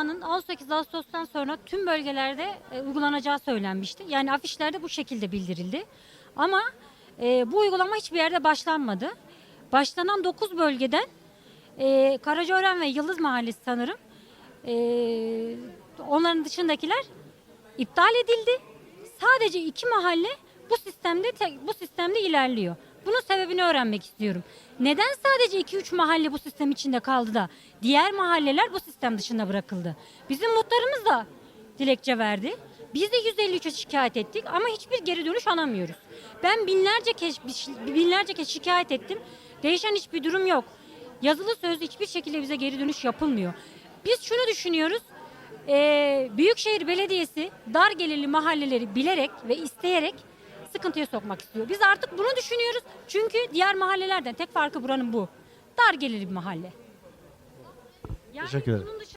uygulamanın 18 Ağustos'tan sonra tüm bölgelerde e, uygulanacağı söylenmişti. Yani afişlerde bu şekilde bildirildi. Ama e, bu uygulama hiçbir yerde başlanmadı. Başlanan 9 bölgeden e, Karacaören ve Yıldız Mahallesi sanırım e, onların dışındakiler iptal edildi. Sadece iki mahalle bu sistemde bu sistemde ilerliyor. Bunun sebebini öğrenmek istiyorum. Neden sadece 2-3 mahalle bu sistem içinde kaldı da diğer mahalleler bu sistem dışında bırakıldı? Bizim muhtarımız da dilekçe verdi. Biz de 153'e şikayet ettik ama hiçbir geri dönüş alamıyoruz. Ben binlerce kez binlerce kez şikayet ettim. Değişen hiçbir durum yok. Yazılı sözlü hiçbir şekilde bize geri dönüş yapılmıyor. Biz şunu düşünüyoruz. Ee, Büyükşehir Belediyesi dar gelirli mahalleleri bilerek ve isteyerek sıkıntıya sokmak istiyor. Biz artık bunu düşünüyoruz. Çünkü diğer mahallelerden tek farkı buranın bu. Dar gelirli bir mahalle. Yani Teşekkür ederim. bunun